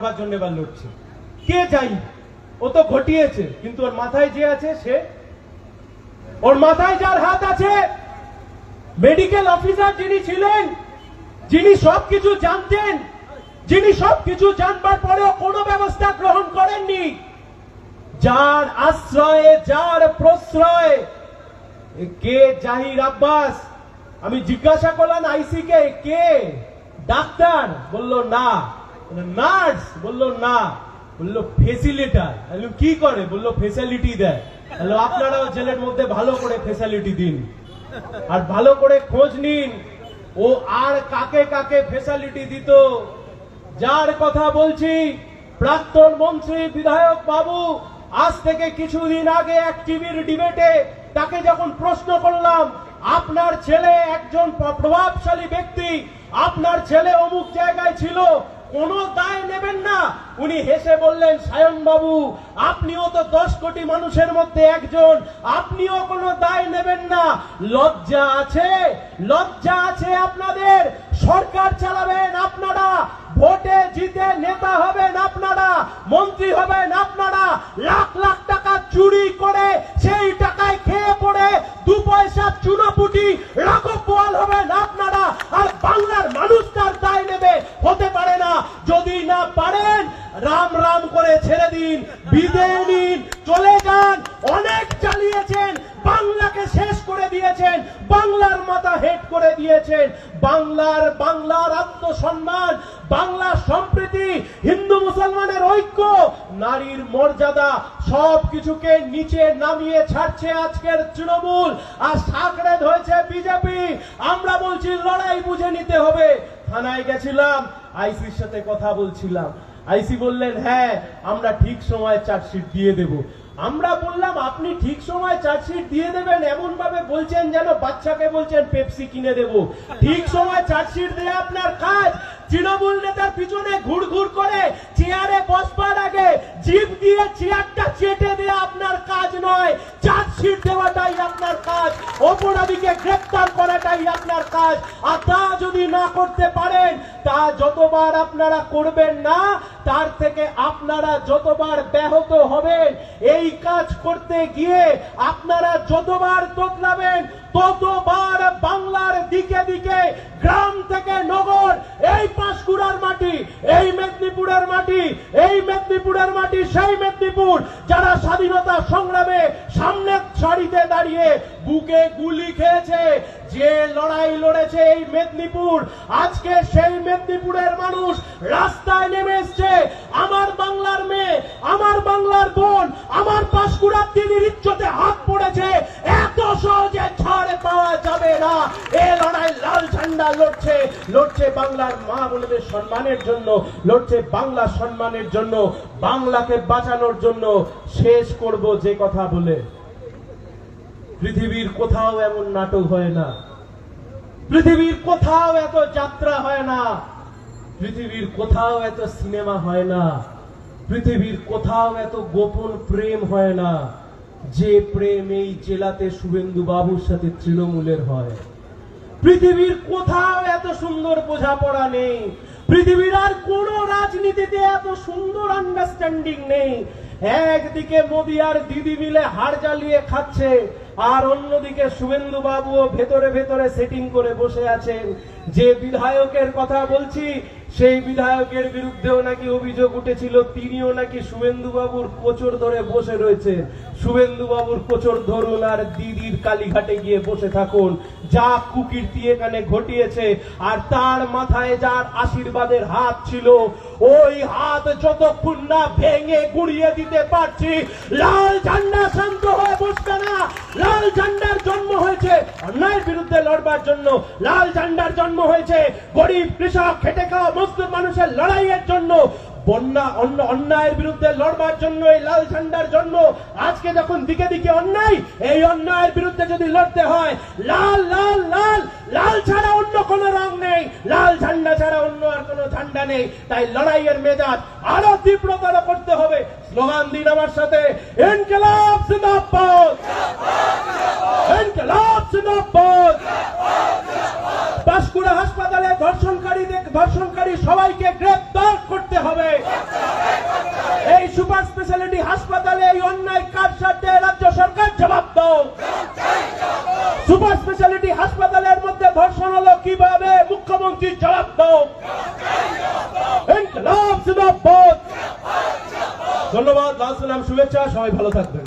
করার জন্য এবার লড়ছে। কে যাই ও তো ঘটিয়েছে, কিন্তু ওর মাথায় যে আছে, সে ওর মাথায় যার হাত আছে মেডিকেল অফিসার যিনি ছিলেন, যিনি সবকিছু জানতেন, যিনি সবকিছু জানবার পরেও কোনো ব্যবস্থা গ্রহণ করেননি, যার আশ্রয়ে, যার প্রশ্রয় কে জাহির আব্বাস? আমি জিজ্ঞাসা করলাম আইসি কে কে? ডাক্তার, বলল, না। নার্স! বলল, না। বলল, ফেসিলিটার। কি করে? বলল, ফেসিলিটি দেয়। বলল আপনারাও জেলের মধ্যে ভালো করে ফেসিলিটি দিন। আর ভালো করে খোঁজ নিন, ও আর কাকে কাকে ফেসিলিটি দিত। যার কথা বলছি, প্রাক্তন মন্ত্রী বিধায়ক বাবু, আজ থেকে কিছুদিন আগে এক টিভির ডিবেটে তাকে যখন প্রশ্ন করলাম, আপনার ছেলে একজন প্রভাবশালী ব্যক্তি, আপনার ছেলে অমুক জায়গায় ছিল কোনো দায় নেবেন না। উনি হেসে বললেন সায়ন বাবু আপনিও তো দশ কোটি মানুষের মধ্যে একজন। আপনিও কোনো দায় নেবেন না। লজ্জা আছে লজ্জা আছে আপনাদের। সরকার চালাবেন আপনারা। ভোটে জিতে নেতা হবেন আপনারা। মন্ত্রী হবেন আপনারা। লাখ লাখ টাকা চুরি করে সেই টাকায় খেয়ে পড়ে দু পয়সা চুনোপুটি রাঘব বোয়াল হবেন আপনারা আর বাংলার মানুষ তার দায় নেবে হতে পারে না যদি না পারেন রাম করে ছেড়ে দিন, বিদায় নিন, চলে যান। অনেক চালিয়েছেন, বাংলাকে শেষ করে দিয়েছেন, বাংলার মাথা হেট করে দিয়েছেন। বাংলার বাংলার আত্মসম্মান বাংলার সম্প্রীতি, হিন্দু মুসলমানের ঐক্য, নারীর মর্যাদা সব কিছুকে নিচে নামিয়ে ছাড়ছে আজকের তৃণমূল। আর সাকড়ে ধরেছে বিজেপি। আমরা বলছি, লড়াই বুঝে নিতে হবে। থানায় গেছিলাম, আইসির সাথে কথা বলছিলাম। আইসি বললেন হ্যাঁ আমরা ঠিক সময় চার্জশিট দিয়ে দেব। আমরা বললাম, আপনি ঠিক সময় চার্জশিট দিয়ে দেবেন এমন ভাবে বলছেন যেন বাচ্চাকে বলছেন পেপসি কিনে দেব। ঠিক সময় চার্জশিট দেয়া আপনার কাজ। তৃণমূল নেতার পিছনে ঘুর ঘুর করে চেয়ারে বসবার আগে জিপ দিয়ে চেয়ারটা চেটে দেয়া আপনার কাজ নয়। চার্জশিট দেওয়াটাই আপনার অপরাধীকে গ্রেপ্তার করাটাই আপনার কাজ। আর তা যদি না করতে পারেন, তা যতবার আপনারা করবেন না, তার থেকে আপনারা যতবার ব্যাহত হবেন। এই কাজ করতে গিয়ে আপনারা যতবার তোতলাবেন ততবার বাংলার দিকে দিকে গ্রাম থেকে নগর, এই পাঁশকুড়ার মাটি, এই মেদিনীপুরের মাটি, এই মেদিনীপুরের মাটি, সেই মেদিনীপুর, যারা স্বাধীনতা সংগ্রামে সামনে সারিতে দাঁড়িয়ে বুকে গুলি খেয়েছে, যে লড়াই লড়েছে এই মেদিনীপুর, আজকে সেই মেদিনীপুরের মানুষ রাস্তায় নেমে এসছে। আমার বাংলার মেয়ে, আমার বাংলার বোন, আমার পাঁশকুড়ার দিদির ইজ্জতে হাত পড়েছে সহজে ছাড় পাওয়া যাবে না। এ লড়াই লাল ঝান্ডা লড়ছে লড়ছে বাংলার মা বোনদের সম্মানের জন্য, লড়ছে বাংলা সম্মানের জন্য, বাংলাকে বাঁচানোর জন্য শেষ করব যে কথা বলে। পৃথিবীর কোথাও এমন নাটক হয় না। পৃথিবীর কোথাও এত যাত্রা হয় না। পৃথিবীর কোথাও এত সিনেমা হয় না। পৃথিবীর কোথাও এত গোপন প্রেম হয় না। যে প্রেম এই জেলাতে শুভেন্দু বাবুর সাথে তৃণমূলের হয়। পৃথিবীর কোথাও এত সুন্দর বোঝাপড়া নেই। পৃথিবীর আর কোন রাজনীতিতে এত সুন্দর আন্ডারস্ট্যান্ডিং নেই। একদিকে মোদি আর দিদি মিলে হাড় জ্বালিয়ে খাচ্ছে আর অন্যদিকে শুভেন্দু বাবুও ভেতরে ভেতরে সেটিং করে বসে আছেন। যে বিধায়কের কথা বলছি, সেই বিধায়কের বিরুদ্ধেও নাকি অভিযোগ উঠেছিল, তিনিও নাকি শুভেন্দু বাবুর কোচর ধরে বসে রয়েছেন শুভেন্দু বাবুর কোচর ধরুন আর দিদির কালীঘাটে গিয়ে বসে থাকুন। যা কুকীর্তি এখানে ঘটিয়েছে, আর তার মাথায় যার আশীর্বাদের হাত ছিল, ওই হাত যতক্ষণ না ভেঙে গুড়িয়ে দিতে পারছি, লাল ঝান্ডা শান্ত হয়ে বসবে না। লাল ঝান্ডার জন্ম হয়েছে। অন্যায়ের বিরুদ্ধে লড়বার জন্য লাল ঝান্ডার জন্ম হয়েছে। গরিব কৃষক, খেটে খাওয়া মজদুর মানুষের লড়াইয়ের জন্য বন্যা, অন্য অন্যায়ের বিরুদ্ধে লড়বার জন্য এই লাল ঝান্ডার জন্য আজকে যখন দিকে দিকে অন্যায়, এই অন্যায়ের বিরুদ্ধে যদি লড়তে হয়, লাল লাল লাল লাল ছাড়া অন্য কোনো রং নেই। লাল ঝান্ডা ছাড়া অন্য আর কোনো ঝান্ডা নেই। তাই লড়াইয়ের মেজাজ আরও তীব্রতর করতে হবে। স্লোগান দিন আমার সাথে, ইনকলাব, জিন্দাবাদ! ইনকলাব, জিন্দাবাদ! ধর্ষণকারী ধর্ষণকারী সবাইকে গ্রেপ্তার করতে হবে। এই সুপার স্পেশালিটি হাসপাতালে এই অন্যায় কার সাথে রাজ্য সরকার জবাব দাও। সুপার স্পেশালিটি হাসপাতালের মধ্যে ধর্ষণ হলো কীভাবে? মুখ্যমন্ত্রী জবাব দাও। ধন্যবাদ, লাল সালাম, শুভেচ্ছা, সবাই ভালো থাকবেন।